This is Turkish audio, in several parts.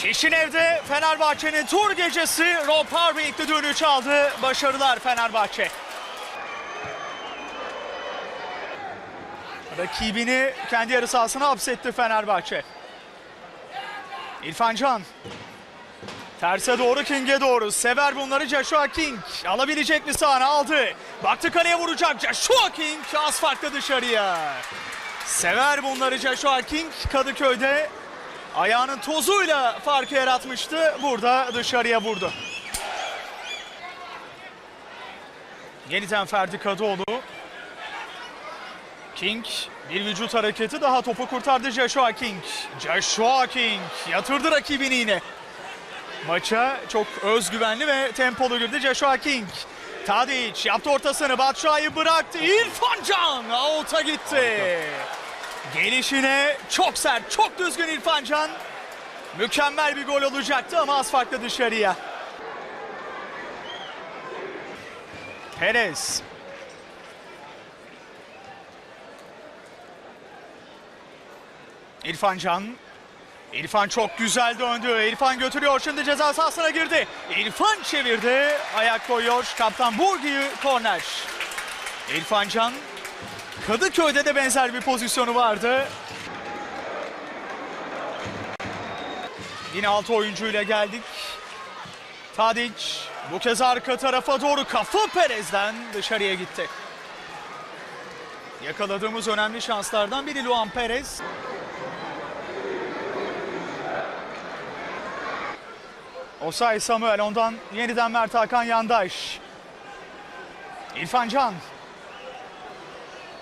Kişinev'de Fenerbahçe'nin tur gecesi Rob Harvey düdüğünü çaldı. Başarılar Fenerbahçe. Rakibini kendi yarı sahasına hapsetti Fenerbahçe. İrfan Can. Terse doğru King'e doğru. Sever bunları Joshua King. Alabilecek mi sahne aldı. Baktı kaleye vuracak Joshua King. Az farklı dışarıya. Sever bunları Joshua King Kadıköy'de. Ayağının tozuyla farkı yaratmıştı. Burada dışarıya vurdu. Yeniden Ferdi Kadıoğlu. King bir vücut hareketi daha topu kurtardı Joshua King. Joshua King yatırdı rakibini yine. Maça çok özgüvenli ve tempolu girdi Joshua King. Tadic yaptı ortasını Batshuayi bıraktı. İrfan Can out'a gitti. Gelişine çok sert, çok düzgün İrfan Can. Mükemmel bir gol olacaktı ama az farklı dışarıya. Perez. İrfan Can. İrfan çok güzel döndü. İrfan götürüyor şimdi ceza sahasına girdi. İrfan çevirdi. Ayak koyuyor. Kaptan Burgi korner. İrfan Can Kadıköy'de de benzer bir pozisyonu vardı. Yine altı oyuncuyla geldik. Tadic bu kez arka tarafa doğru kafa Perez'den dışarıya gitti. Yakaladığımız önemli şanslardan biri Luan Perez. Osay Samuel ondan yeniden Mert Hakan Yandaş. İrfan Can.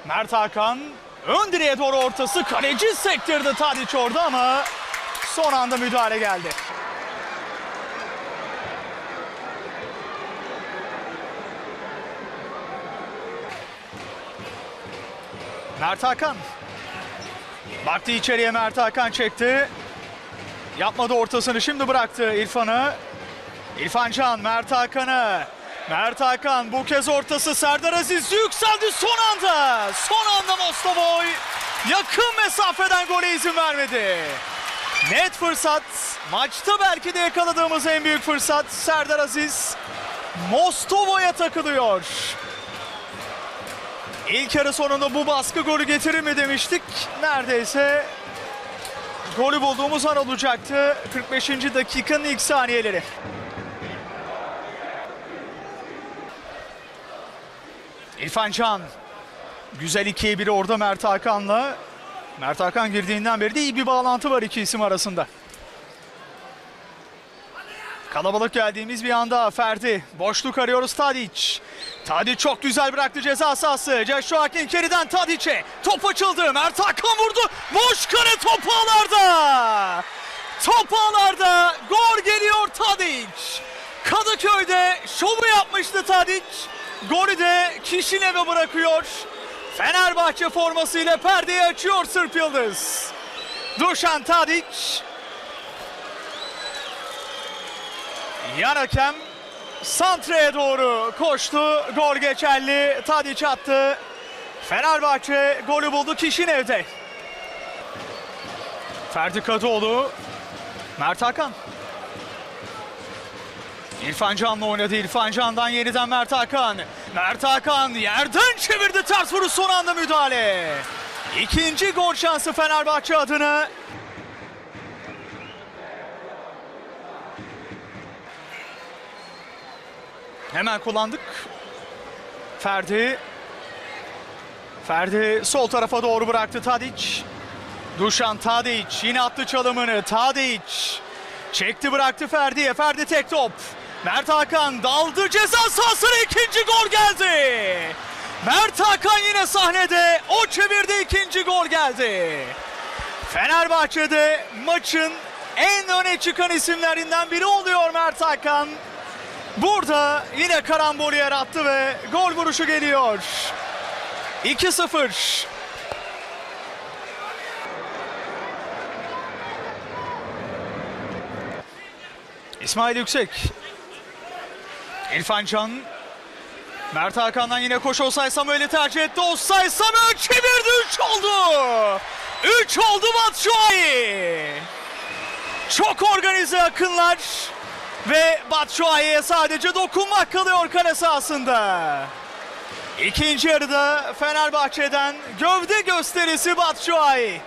Mert Hakan ön direğe doğru ortası kaleci sektirdi Tadic orada ama son anda müdahale geldi. Mert Hakan. Baktı içeriye Mert Hakan çekti. Yapmadı ortasını şimdi bıraktı İrfan'ı. İrfan Can Mert Hakan'ı. Mert Hakan bu kez ortası Serdar Aziz yükseldi son anda. Son anda Mostovoy yakın mesafeden gole izin vermedi. Net fırsat. Maçta belki de yakaladığımız en büyük fırsat. Serdar Aziz Mostovo'ya takılıyor. İlk yarı sonunda bu baskı golü getirir mi demiştik. Neredeyse golü bulduğumuz an olacaktı. 45. dakikanın ilk saniyeleri. İrfan Can. Güzel ikiye biri orada Mert Hakan'la. Mert Hakan girdiğinden beri de iyi bir bağlantı var iki isim arasında. Kalabalık geldiğimiz bir anda Ferdi. Boşluk arıyoruz Tadic. Tadic çok güzel bıraktı ceza sahası. Joshua King geriden Tadic'e. Top açıldı. Mert Hakan vurdu. Boş kare top ağlarda. Top ağlarda. Gol geliyor Tadic. Kadıköy'de şovu yapmıştı Tadic. Golü de Kişinev'e bırakıyor. Fenerbahçe formasıyla perdeyi açıyor Sırp Yıldız. Dušan Tadic Yan hakem Santra'ya doğru koştu. Gol geçerli. Tadic attı. Fenerbahçe golü buldu Kişinev'de. Ferdi Kadıoğlu. Mert Hakan. İrfan Can'la oynadı. İrfan Can'dan yeniden Mert Hakan. Mert Hakan yerden çevirdi ters vuruş son anda müdahale. İkinci gol şansı Fenerbahçe adına. Hemen kullandık. Ferdi. Ferdi sol tarafa doğru bıraktı Tadic. Dušan Tadic yine attı çalımını. Tadic çekti bıraktı Ferdi'ye. Ferdi tek top. Mert Hakan daldı ceza sahasına ikinci gol geldi. Mert Hakan yine sahnede. O çevirdi ikinci gol geldi. Fenerbahçe'de maçın en öne çıkan isimlerinden biri oluyor Mert Hakan. Burada yine karambol yarattı ve gol vuruşu geliyor. 2-0. İsmail Yüksek. İrfan Can. Mert Hakan'dan yine koş Osay Samuel'i tercih etti. Osay Samuel çevirdi. 3 oldu. 3 oldu Batshuayi. Çok organize akınlar ve Batshuayi'ye sadece dokunmak kalıyor kale sahasında. İkinci yarıda Fenerbahçe'den gövde gösterisi Batshuayi.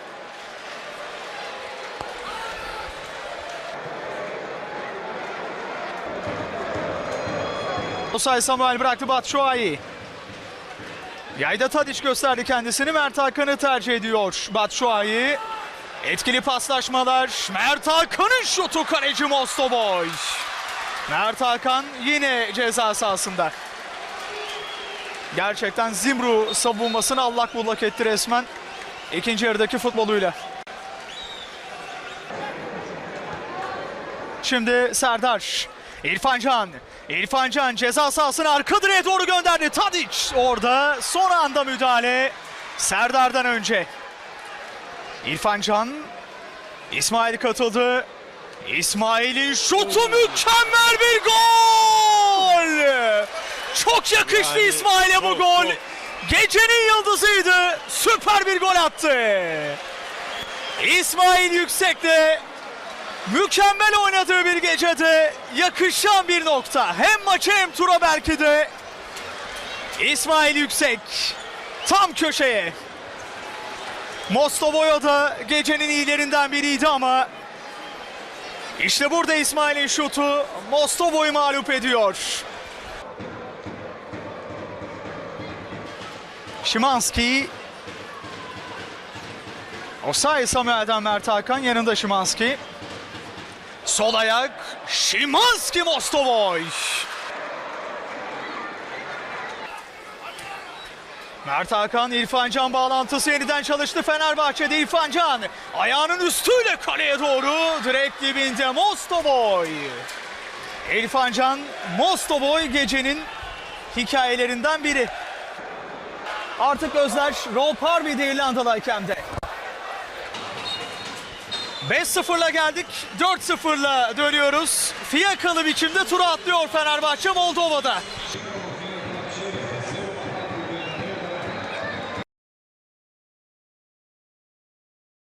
Osay Samuel bıraktı Batshuayi. Yayda Tadiç gösterdi kendisini. Mert Hakan'ı tercih ediyor Batshuayi. Etkili paslaşmalar. Mert Hakan'ın şutu kaleci Mostoboy. Mert Hakan yine ceza sahasında. Gerçekten Zimru savunmasını allak bullak etti resmen. İkinci yarıdaki futboluyla. Şimdi Serdar. İrfan Can. İrfan Can ceza sahasını arka direğe doğru gönderdi. Tadic orada son anda müdahale. Serdar'dan önce. İrfan Can. İsmail katıldı. İsmail'in şutu mükemmel bir gol. Çok yakıştı Yani İsmail'e bu gol. Gecenin yıldızıydı. Süper bir gol attı. İsmail Yüksek'te mükemmel oynadığı bir gecede yakışan bir nokta. Hem maça hem tura belki de. İsmail Yüksek tam köşeye. Mostovoyo da gecenin iyilerinden biriydi ama işte burada İsmail'in şutu Mostovo'yu mağlup ediyor. Şimanski Osayi Samuel'den Mert Hakan yanında Şimanski. Sol ayak Şimanski Mostovoy. Mert Hakan İrfan Can bağlantısı yeniden çalıştı Fenerbahçe'de İrfan Can ayağının üstüyle kaleye doğru direkt dibinde Mostovoy. İrfan Can Mostovoy gecenin hikayelerinden biri. Artık gözler Rob Harvey'de İrlandalı hakemde. 5-0'la geldik. 4-0'la dönüyoruz. Fiyakalı biçimde tura atlıyor Fenerbahçe Moldova'da.